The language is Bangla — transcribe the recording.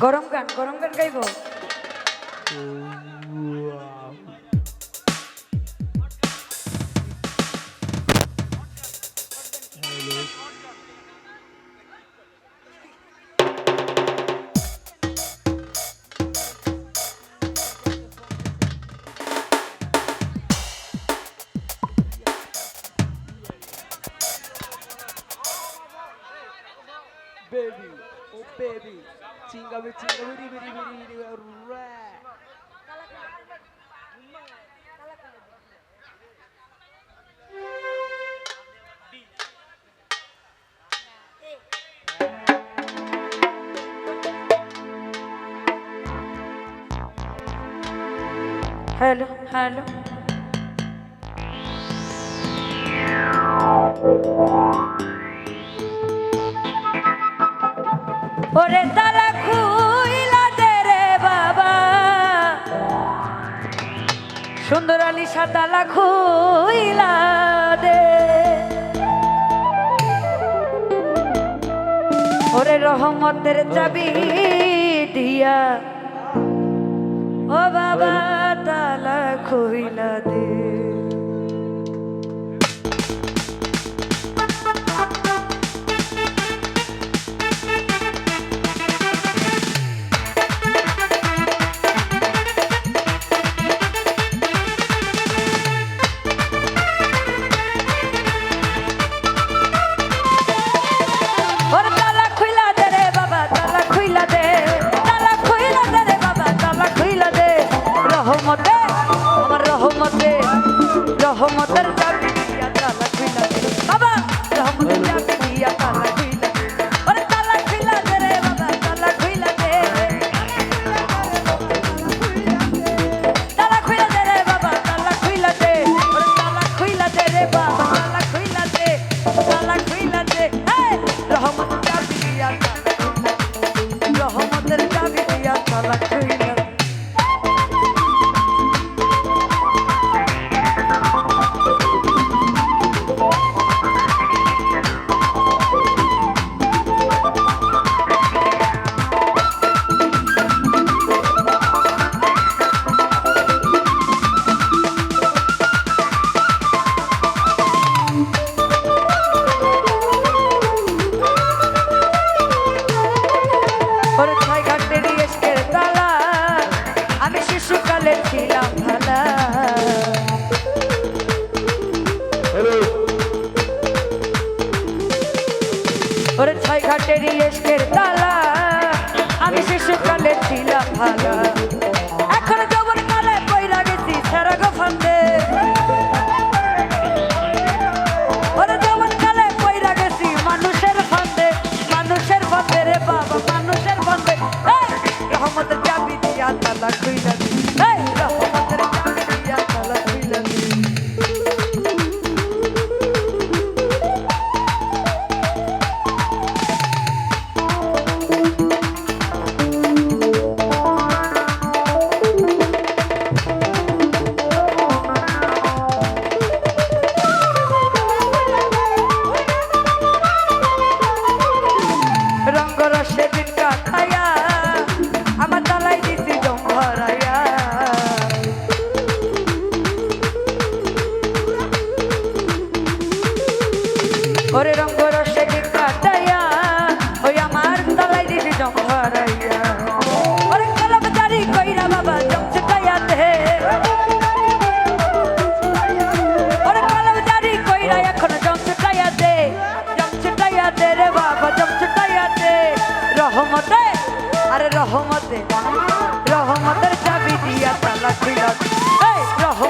গরম গান গরম গান গাইব? Chinga, chinga. Hello, hello. সুন্দরানী সাতালা খুইলা দে। ওরে রহমতের চাবি দিয়া ও বাবা তালা খুইলা দে। ওরে রঙ্গ রসে কাটাইয়া, ওই আমার তলাই দিদি জম্ভরাইয়া ওরে কলমদারি কইরা বাবা জমচকাইয়া দেহে ওরে কলমদারি কইরা এখন জমচকাইয়া দে জমচকাইয়া দে রে বাবা জমচকাইয়া দে। রহমতে, আরে রহমতে, রহমতের চাবি দিয়া তালা খুইলা এই, রহমত